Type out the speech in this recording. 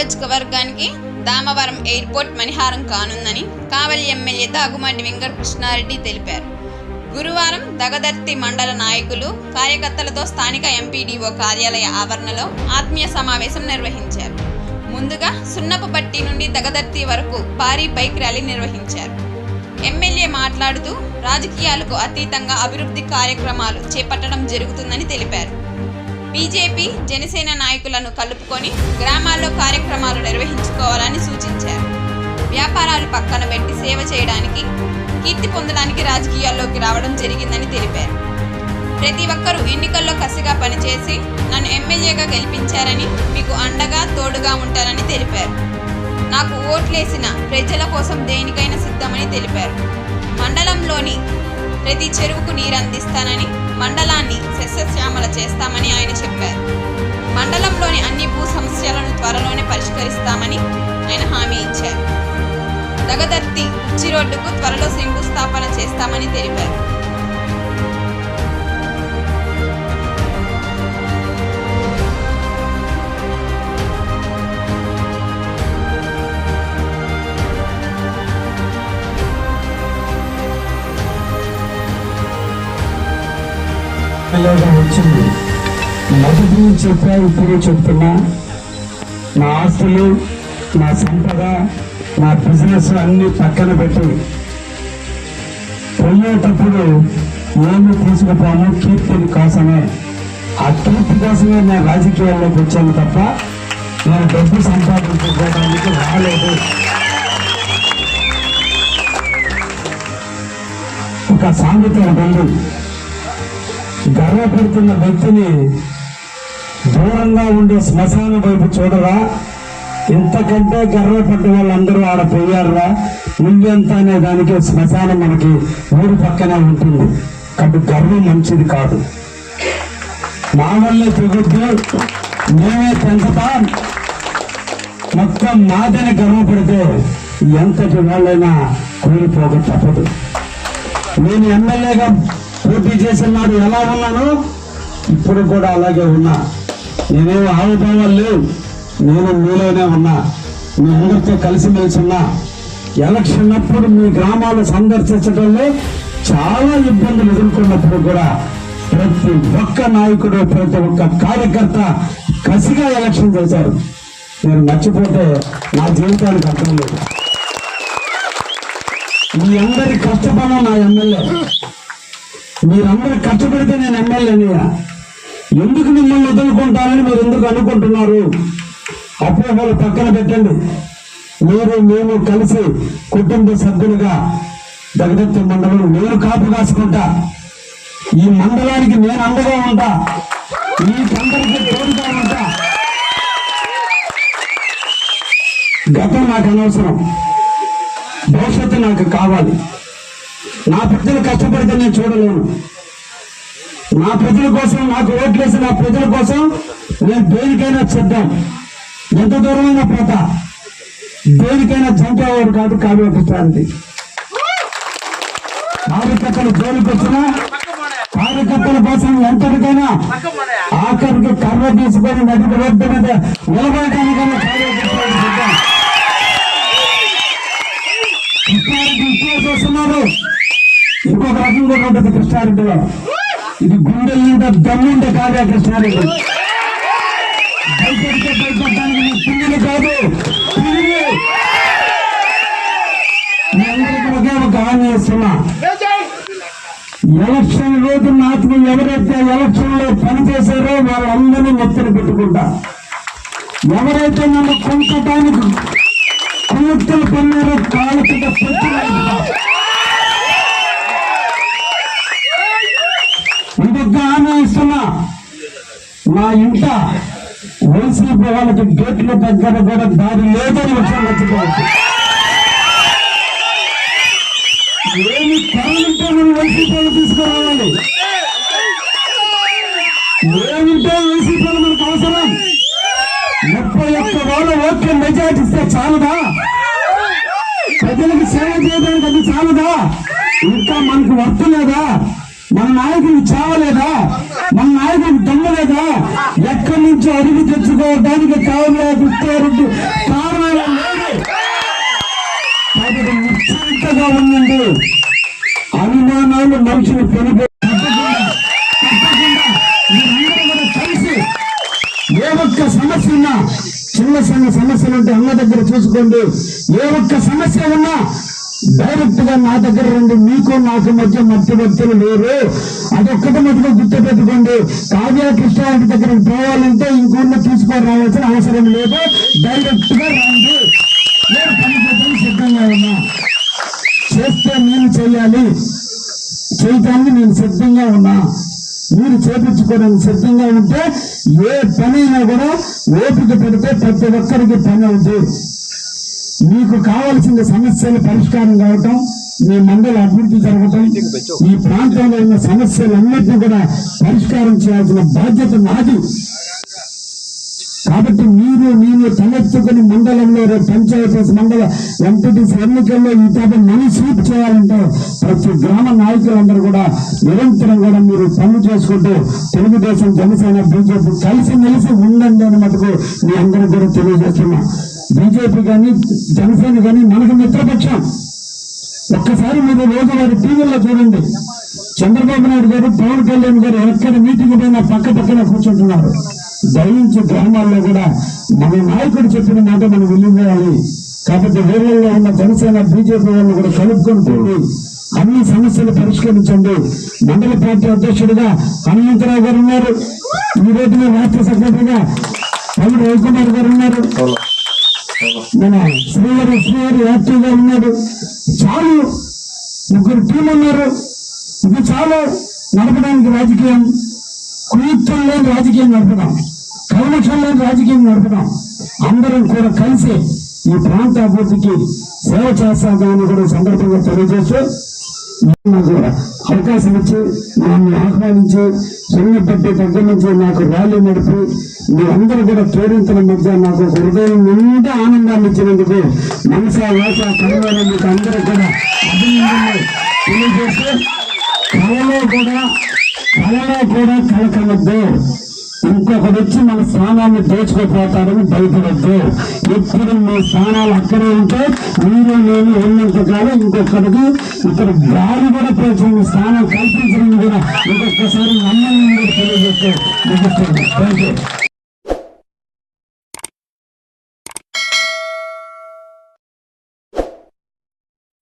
నియోజకవర్గానికి దామవరం ఎయిర్పోర్ట్ మణిహారం కానుందని కావలి ఎమ్మెల్యే దాగుమాటి వెంకట కృష్ణారెడ్డి తెలిపారు. గురువారం దగదర్తి మండల నాయకులు కార్యకర్తలతో స్థానిక ఎంపీడీఓ కార్యాలయ ఆవరణలో ఆత్మీయ సమావేశం నిర్వహించారు. ముందుగా సున్నపపట్టి నుండి దగదర్తి వరకు భారీ బైక్ ర్యాలీ నిర్వహించారు. ఎమ్మెల్యే మాట్లాడుతూ రాజకీయాలకు అతీతంగా అభివృద్ధి కార్యక్రమాలు చేపట్టడం జరుగుతుందని తెలిపారు. బీజేపీ జనసేన నాయకులను కలుపుకొని గ్రామాల్లో కార్యక్రమాలు నిర్వహించుకోవాలని సూచించారు. వ్యాపారాలు పక్కన పెట్టి సేవ చేయడానికి కీర్తి పొందడానికి రాజకీయాల్లోకి రావడం జరిగిందని తెలిపారు. ప్రతి ఒక్కరూ ఎన్నికల్లో కసిగా పనిచేసి నన్ను ఎమ్మెల్యేగా గెలిపించారని మీకు అండగా తోడుగా ఉంటారని తెలిపారు. నాకు ఓట్లేసిన ప్రజల కోసం దేనికైనా సిద్ధమని తెలిపారు. మండలంలోని అందిస్తానని మండలాన్ని సస్యశ్యామల చేస్తామని ఆయన చెప్పారు. మండలంలోని అన్ని భూ సమస్యలను త్వరలోనే పరిష్కరిస్తామని ఆయన హామీ ఇచ్చారు. దగదర్తి ఉచ్చి రోడ్డుకు త్వరలో శంకుస్థాపన చేస్తామని తెలిపారు. ఎలాగా వచ్చింది మొదటి నుంచి చెప్పా ఇప్పుడు చెప్తున్నా నా ఆస్తులు నా సంపద నా బిజినెస్ అన్ని పక్కన పెట్టి వెళ్ళేటప్పుడు ఏమి తీసుకుపోను కీర్తిని కోసమే. ఆ కీర్తి కోసమే నేను రాజకీయాల్లోకి వచ్చాను తప్ప నేను డబ్బు సంపాదించుకోవడానికి రాలేదు. ఒక సామెత ఉంటుంది గర్వపడుతున్న వ్యక్తిని దూరంగా ఉండే శ్మశాన వైపు చూడరా. ఇంతకంటే గర్వపడ్డ వాళ్ళందరూ ఆడ పోయారురా. నువ్వెంత అనే దానికి శ్మశానం మనకి ఊరు పక్కనే ఉంటుంది. కాబట్టి గర్వం మంచిది కాదు. మా వల్లే తెగొద్దు. మేమే పెంచుతాం మొత్తం మాదని గర్వపడితే ఎంతటి వాళ్ళైనా కూలిపోక తప్పదు. నేను ఎమ్మెల్యేగా పోటీ చేసిన నాడు ఎలా ఉన్నాను ఇప్పుడు కూడా అలాగే ఉన్నా. నేనేం ఆవుభావాలు లేవు. నేను మీలోనే ఉన్నా. మీ అందరితో కలిసిమెలిసి ఉన్నా. ఎలక్షన్ అప్పుడు మీ గ్రామాలు సందర్శించడంలో చాలా ఇబ్బందులు ఎదుర్కొన్నప్పుడు కూడా ప్రతి ఒక్క నాయకుడు ప్రతి ఒక్క కార్యకర్త కసిగా ఎలక్షన్ చేశారు. నేను మర్చిపోతే నా జీవితానికి అర్థం లేదు. మీ అందరి కష్టపడం నా ఎమ్మెల్యే. మీరందరూ కష్టపడితే నేను ఎమ్మెల్యేని. ఎందుకు మిమ్మల్ని వదులుకుంటానని మీరు ఎందుకు అనుకుంటున్నారు? అపోహలు పక్కన పెట్టండి. మీరు మేము కలిసి కుటుంబ సభ్యులుగా జగదత్వ మండలం నేను కాపు కాసుకుంటా. ఈ మండలానికి నేను అండగా ఉంటా. మీకందరికీ తోడుగా ఉంటా. గతం నాకు అనవసరం. భవిష్యత్తు నాకు కావాలి. నా ప్రజలు కష్టపడితే నేను చూడలేను. నా ప్రజల కోసం నాకు ఓట్లేసి నా ప్రజల కోసం నేను దేనికైనా సిద్ధం ఎంత దూరమైన పోత. దేనికైనా చంపేవాడు కాదు కావ్యపుష్టానికి కార్యకర్తలు జోలికి వచ్చినా కార్యకర్తల కోసం ఎంతటికైనా ఆఖరికి కర్ర తీసుకొని నది రోడ్డు మీద నిలబడటానికైనా కార్యకర్తలు సిద్ధం కృష్ణారెడ్డి ఇప్పుడే చూస్తున్నారు ఇంకొక రకం కూడా ఉంటుంది కృష్ణారెడ్డిలో. ఇది గుండె మీద దమ్ముండే కార్య కృష్ణారెడ్డి. భయపడితే భయపడడానికి నీ పిల్లలు కాదు. పిల్లలు. మీ అందరికీ ఒకే ఒక హామీ ఇస్తున్నా ఎలక్షన్ రోజు నాకు ఎవరైతే ఎలక్షన్లో పనిచేశారో వాళ్ళందరినీ నెత్తన పెట్టుకుంటా. ఎవరైతే నన్ను కొంచటానికి కూతురు పన్నారు కాలు కింద పెట్టుకుంటా ఇంకొక హామీ ఇస్తున్నా నా ఇంట వైసీపీ వాళ్ళకి గేట్ల దగ్గర కూడా దారి లేదని విషయం మర్చిపోవచ్చు ఏమి కావాలంటే మనం వైసీపీ వాళ్ళు తీసుకురావాలి. ఏమింటే వైసీపీ వాళ్ళు మనకు అవసరం? ముప్పై ఒక్క వాళ్ళ ఓకే మెజార్టీ ఇస్తే చాలదా? ప్రజలకు సేవ చేయడానికి అది చాలదా? ఇంకా మనకు వర్తలేదా? మన నాయకుడికి చావలేదా? మన నాయకుడికి దమ్ము లేదా ఎక్కడి నుంచో అరుగు తెచ్చుకోవడానికి కావాలి గుర్తారెడ్డి కారణాలు లేదు. కాబట్టి ముచ్చటగా ఉండండి. అనుమానాలు మనుషులు పెరిగి కలిసి ఏ ఒక్క సమస్య ఉన్నా చిన్న చిన్న సమస్యలు ఉంటే అమ్మ దగ్గర చూసుకోండి. ఏ ఒక్క సమస్య ఉన్నా డైరెక్ట్గా నా దగ్గర రండి. మీకు నాకు మధ్య మధ్యవర్తులు లేరు. అదొక్కటి మటుకు గుర్తుపెట్టుకోండి. కావ్య కృష్ణారెడ్డి దగ్గరికి పోవాలంటే ఇంకొన్న తీసుకొని రావాల్సిన అవసరం లేదు. డైరెక్ట్గా రండి. నేను పని సిద్ధంగా ఉన్నా. చేస్తే నేను చేయాలి. చేయటానికి నేను సిద్ధంగా ఉన్నా. మీరు చేపించుకోవడానికి సిద్ధంగా ఉంటే ఏ పనైనా కూడా ఓపిక పెడితే ప్రతి ఒక్కరికి పని అవుతుంది మీకు కావలసిన సమస్యలు పరిష్కారం కావటం మీ మండల అభివృద్ధి జరగటం ఈ ప్రాంతంలో ఉన్న సమస్యలన్నింటినీ కూడా పరిష్కారం చేయాల్సిన బాధ్యత నాది. కాబట్టి మీరు నేను తలెత్తుకుని మండలంలో రేపు పంచాయతీ మండల ఎంపీటీసీ ఎన్నికల్లో ఈ తప్ప మనీ స్వీప్ చేయాలంటే ప్రతి గ్రామ నాయకులందరూ కూడా నిరంతరం కూడా మీరు పనులు చేసుకుంటూ తెలుగుదేశం జనసేన బీజేపీ కలిసి మెలిసి ఉండండి అని మటుకు మీ అందరూ కూడా తెలియజేస్తున్నా. బీజేపీ కానీ జనసేన కానీ మనకు మిత్రపక్షం. ఒక్కసారి మీరు రోజువారి టీవీల్లో చూడండి. చంద్రబాబు నాయుడు గారు పవన్ కళ్యాణ్ గారు ఎక్కడ మీటింగ్ పైన పక్క పక్కన కూర్చుంటున్నారు. దయించి గ్రామాల్లో కూడా మన నాయకుడు చెప్పిన మాట మనం వెళ్ళిపోయాలి కాబట్టి వేరేలో ఉన్న జనసేన బీజేపీ వాళ్ళు కూడా కలుపుకొని పోయి అన్ని సమస్యలు పరిష్కరించండి. మండల పార్టీ అధ్యక్షుడిగా హనుమంతరావు గారు ఉన్నారు. ఈ రోజున రాష్ట్ర సెక్రటరీగా పల్లి రవికుమార్ గారు ఉన్నారు. మన శ్రీహరి యాక్టివ్గా ఉన్నాడు చాలు ముగ్గురు టీం ఉన్నారు ఇది చాలు నడపడానికి రాజకీయం కుయుక్తం లేని రాజకీయం నడుపుదాం కల్మషం లేని రాజకీయం నడుపుదాం అందరం కూడా కలిసి ఈ ప్రాంత అభివృద్ధికి సేవ చేస్తామని కూడా సందర్భంగా తెలియజేస్తూ అవకాశం ఇచ్చి నన్ను ఆహ్వానించి చిన్నప్పటి దగ్గర నుంచి నాకు ర్యాలీ నడిపి మీ అందరూ కూడా ప్రేరించిన మధ్య నాకు హృదయం నిండా ఆనందాన్ని ఇచ్చినందుకు మనసా వాస కనుగొన మీకు అందరూ కూడా అభినందనలు తెలియజేస్తూ కళలో కూడా కళలో కూడా కలకలద్దు ఇంకొకటి వచ్చి మన స్థానాన్ని దోచుకుపోతారని భయపడద్దు. ఎప్పుడు మీ స్థానాలు అక్కడే ఉంటే మీరు నేను ఉన్నంత కాదు ఇంకొకరికి ఇక్కడ గాలి కూడా పోతుంది మీ స్థానం కల్పించడం కూడా. ఇంకొకసారి నమ్మని తెలియజేస్తూ. Thank you